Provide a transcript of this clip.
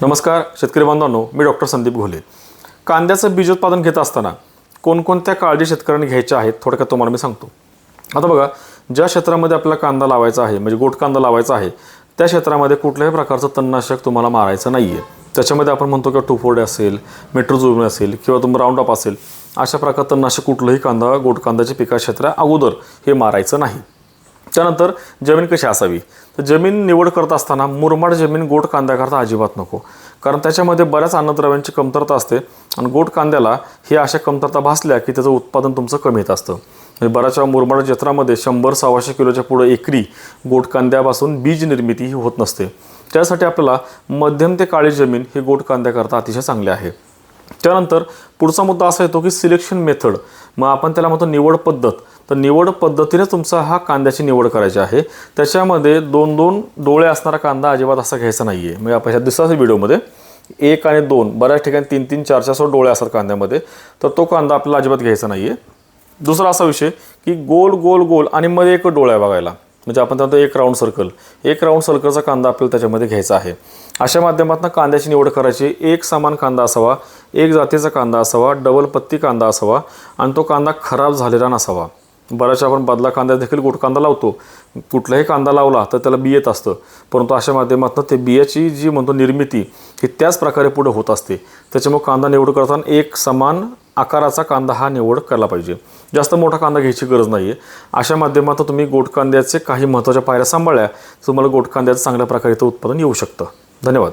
नमस्कार शेतकरी बांधवांनो मी डॉक्टर संदीप घोले. कांद्याचं बीजोत्पादन घेत असताना कोणकोणत्या काळजी शेतकऱ्यांनी घ्यायच्या आहेत थोडक्यात तुम्हाला मी सांगतो. आता बघा ज्या क्षेत्रामध्ये आपल्याला कांदा लावायचा आहे म्हणजे गोट कांदा लावायचा आहे त्या क्षेत्रामध्ये कुठल्याही प्रकारचं तणनाशक तुम्हाला मारायचं नाही आहे त्याच्यामध्ये आपण म्हणतो किंवा टुफोर्डे असेल मेट्रोझोम असेल किंवा तुम राऊंड अप असेल अशा प्रकारचं तणनाशक कुठलंही कांदा गोट कांद्याच्या पिका क्षेत्रा अगोदर हे मारायचं नाही. त्यानंतर जमीन कशी असावी? तर जमीन निवड करत असताना मुरमाड जमीन गोट कांद्याकरता अजिबात नको. कारण त्याच्यामध्ये बऱ्याच अन्नद्रव्यांची कमतरता असते आणि गोट कांद्याला हे अशा कमतरता भासल्या की त्याचं उत्पादन तुमचं कमी येत असतं. म्हणजे बऱ्याचशा मुरमाड क्षेत्रामध्ये शंभर सव्वाशे किलोच्या पुढं एकरी गोट कांद्यापासून बीज निर्मिती ही होत नसते. त्यासाठी आपल्याला मध्यम ते काळी जमीन ही गोट कांद्याकरता अतिशय चांगली आहे. त्यानंतर पुढचा मुद्दा असा येतो की सिलेक्शन मेथड. मग आपण त्याला म्हणतो निवड पद्धत. तर निवड पद्धतीने तुमचा हा कांद्याची निवड करायची आहे. त्याच्यामध्ये दोन दोन डोळे असणारा कांदा अजिबात असा घ्यायचा नाही आहे म्हणजे आपण ह्या व्हिडिओमध्ये एक आणि दोन बऱ्याच ठिकाणी तीन तीन चार चार सो डोळे असतात कांद्यामध्ये. तर तो कांदा आपल्याला अजिबात घ्यायचा नाही आहे दुसरा असा विषय की गोल गोल गोल आणि मध्ये एक डोळा आहे बघायला. म्हणजे आपण त्यानंतर एक राऊंड सर्कल एक राऊंड सर्कलचा कांदा आपल्याला त्याच्यामध्ये घ्यायचा आहे. अशा माध्यमातून कांद्याची निवड करायची. एक समान कांदा असावा एक जातीचा कांदा असावा डबल पत्ती कांदा असावा आणि तो कांदा खराब झालेला नसावा. बऱ्याचशा आपण बदला कांदा देखील गोट कांदा लावतो. कुठलाही कांदा लावला तर त्याला बी येत असतं. परंतु अशा माध्यमातून ते बियाची जी म्हणतो निर्मिती ही त्याच प्रकारे पुढे होत असते. त्याच्यामुळे कांदा निवड करताना एक समान आकाराचा कांदा हा निवड करायला पाहिजे. जास्त मोठा कांदा घ्यायची गरज नाही आहे अशा माध्यमातून तुम्ही गोट कांद्याचे काही महत्त्वाच्या पायऱ्या सांभाळल्या तुम्हाला गोट कांद्याचं चांगल्या प्रकारे इथं उत्पादन येऊ शकतं. धन्यवाद.